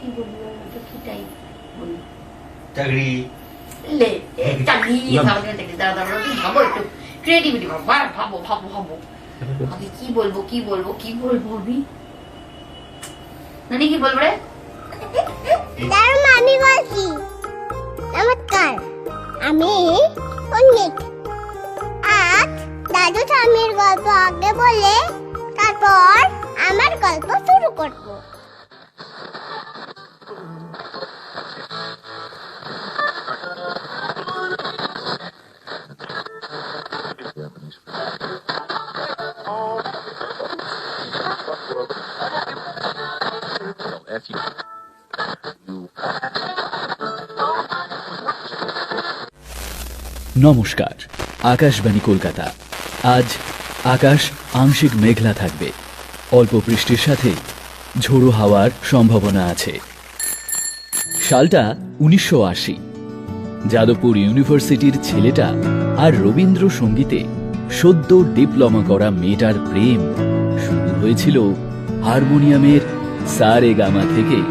কি বলবি? তো কি টাইপ বলি চাকরি? লে চাকরি। ভাবো একটু ভাবো একটু। ক্রিয়েটিভিটি ভাবো ভাবো ভাবো আমি কি বলব কি বলব কি বলব আমি? নানি কি বলব রে? তার আমি বলছি নমস্কার আমি অনিক আজ দাদু স্বামীর গল্প আগে বলে তারপর আমার গল্প শুরু করব। নমস্কার, আকাশবাণী কলকাতা। আজ আকাশ আংশিক মেঘলা থাকবে। অল্প বৃষ্টির সাথে ঝোড়ো হাওয়ার সম্ভাবনা আছে। সালটা উনিশশো আশি। যাদবপুর ইউনিভার্সিটির ছেলেটা আর রবীন্দ্র সঙ্গীতে সদ্য ডিপ্লোমা করা মেয়েটার প্রেম শুরু হয়েছিল হারমোনিয়ামের সারে গামা থেকে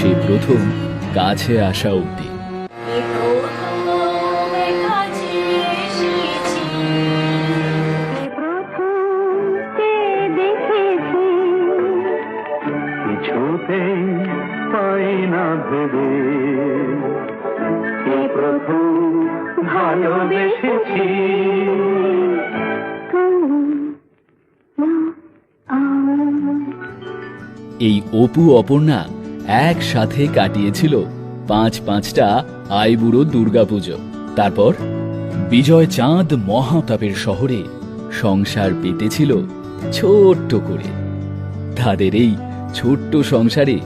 সে প্রথম কাছে আসা অবধি। কিছুতে পাই না ভেবে। এই প্রথম ভালোবেসেছি? এই অপু অপর্ণা একসাথে কাটিয়েছিল পাঁচ পাঁচটা আইবুড়ো দুর্গাপুজো। তারপর বিজয় চাঁদ মহাতাপের শহরে সংসার পেতেছিল ছোট্ট করে। তাদের এই ছোট্ট সংসারে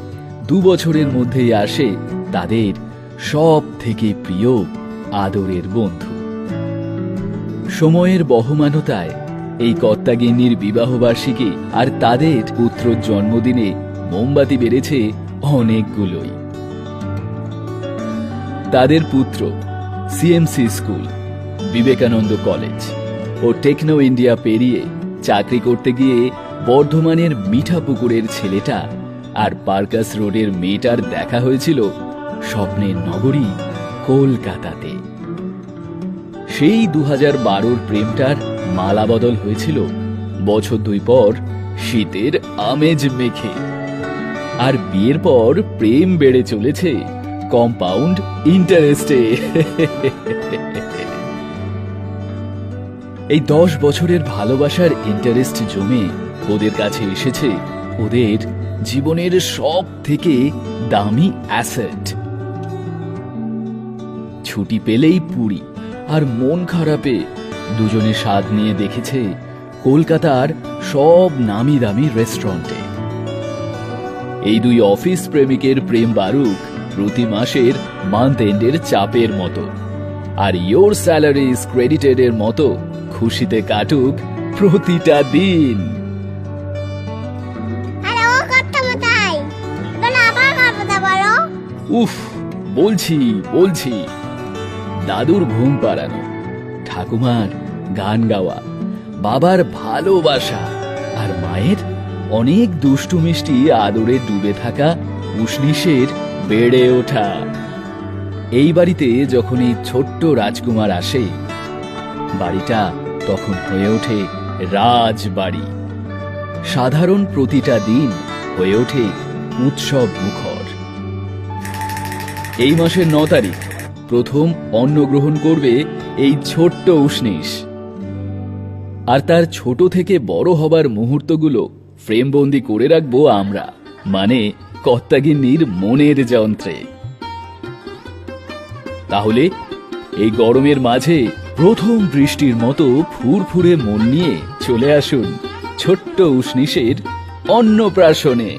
দু বছরের মধ্যেই আসে তাদের সব থেকে প্রিয় আদরের বন্ধু। সময়ের বহমানতায় এই কর্তাগিন্নির বিবাহবার্ষিকী আর তাদের পুত্র জন্মদিনে মোমবাতি বেড়েছে অনেকগুলোই। তাদের পুত্র সিএমসি স্কুল, বিবেকানন্দ কলেজ ও টেকনো ইন্ডিয়া পেরিয়ে চাকরি করতে গিয়ে বর্ধমানের মিঠাপুকুরের ছেলেটা আর পার্কাস রোডের মেয়েটার দেখা হয়েছিল স্বপ্নের নগরী, কলকাতাতে। সেই দু হাজার বারোর প্রেমটার মালা বদল হয়েছিল বছর দুই পর শীতের আমেজ মেখে। আর বিয়ের পর প্রেম বেড়ে চলেছে কম্পাউন্ড ইন্টারেস্টে। এই দশ বছরের ভালোবাসার ইন্টারেস্ট জমে ওদের কাছে এসেছে ওদের জীবনের সব থেকে দামি অ্যাসেট। ছুটি পেলেই পুরী আর মন খারাপে দুজনে স্বাদ নিয়ে দেখেছে কলকাতার সব নামি দামি রেস্টুরেন্টে। এই দুই অফিস প্রেমিকের প্রেম বারুক প্রতি মাসের মান্থ এন্ডের চাপের মতো, আর ইয়োর স্যালারি ক্রেডিটেড এর মতো খুশিতে কাটুক প্রতিটা দিন। উফ, বলছি বলছি। দাদুর ঘুম পাড়ানো, ঠাকুমার গান গাওয়া, বাবার ভালোবাসা আর মায়ের অনেক দুষ্টু মিষ্টি আদরে ডুবে থাকা উষ্ণিসের বেড়ে ওঠা। এই বাড়িতে যখন এই ছোট্ট রাজকুমার আসে, বাড়িটা তখন হয়ে ওঠে রাজবাড়ি। সাধারণ প্রতিটা দিন হয়ে ওঠে উৎসব মুখর এই মাসের ন তারিখ প্রথম অন্ন গ্রহণ করবে এই ছোট্ট উষ্ণিস আর তার ছোট থেকে বড় হবার মুহূর্তগুলো ফ্রেমবন্দি করে রাখব আমরা মানে কর্তাগিন্নির মনের যন্ত্রে। তাহলে এই গরমের মাঝে প্রথম বৃষ্টির মতো ফুরফুরে মন নিয়ে চলে আসুন ছোট্ট উষ্ণিসের অন্নপ্রাশনে।